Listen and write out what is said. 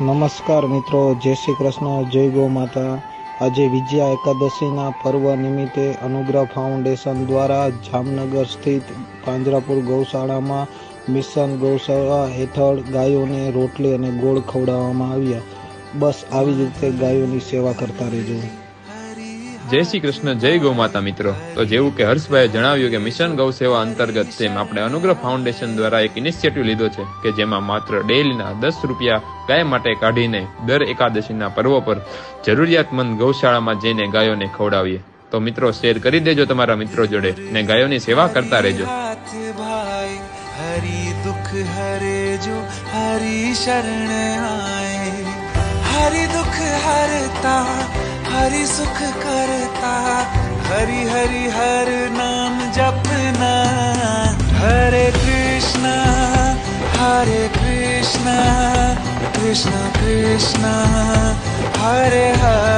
નમસ્કાર મિત્રો, જય શ્રી કૃષ્ણ, જય ગૌ માતા. આજે વિજયા એકાદશીના પર્વ નિમિત્તે અનુગ્રહ ફાઉન્ડેશન દ્વારા જામનગર સ્થિત પાંજરાપુર ગૌશાળામાં મિશન ગૌશાળા હેઠળ ગાયોને રોટલી અને ગોળ ખવડાવવામાં આવ્યા. બસ, આવી જ રીતે ગાયોની સેવા કરતા રહેજો. જય શ્રી કૃષ્ણ જય ગૌ માતા મિત્રો તો જેવું કે હર્ષભાઈએ જણાવ્યું કે મિશન ગૌ સેવા અંતર્ગત તેમ આપણે અનુગ્રહ ફાઉન્ડેશન દ્વારા એક ઇનિશિયેટિવ લીધો છે કે જેમાં માત્ર ડેલીના દસ રૂપિયા ગાય માટે કાઢીને દર એકાદશીના પર્વ પર જરૂરિયાતમંદ ગૌશાળામાં જઈને ગાયોને ખવડાવીએ તો મિત્રો શેર કરી દેજો તમારા મિત્રો જોડે ને ગાયોની સેવા કરતા રહેજો हाथ भाई हरि दुख हरे जो हरि शरण आए हरि दुख हरता हरि सुख करता हरि हरि हर नाम जपना हरे कृष्ण हरे कृष्ण कृष्ण कृष्ण हरे हरे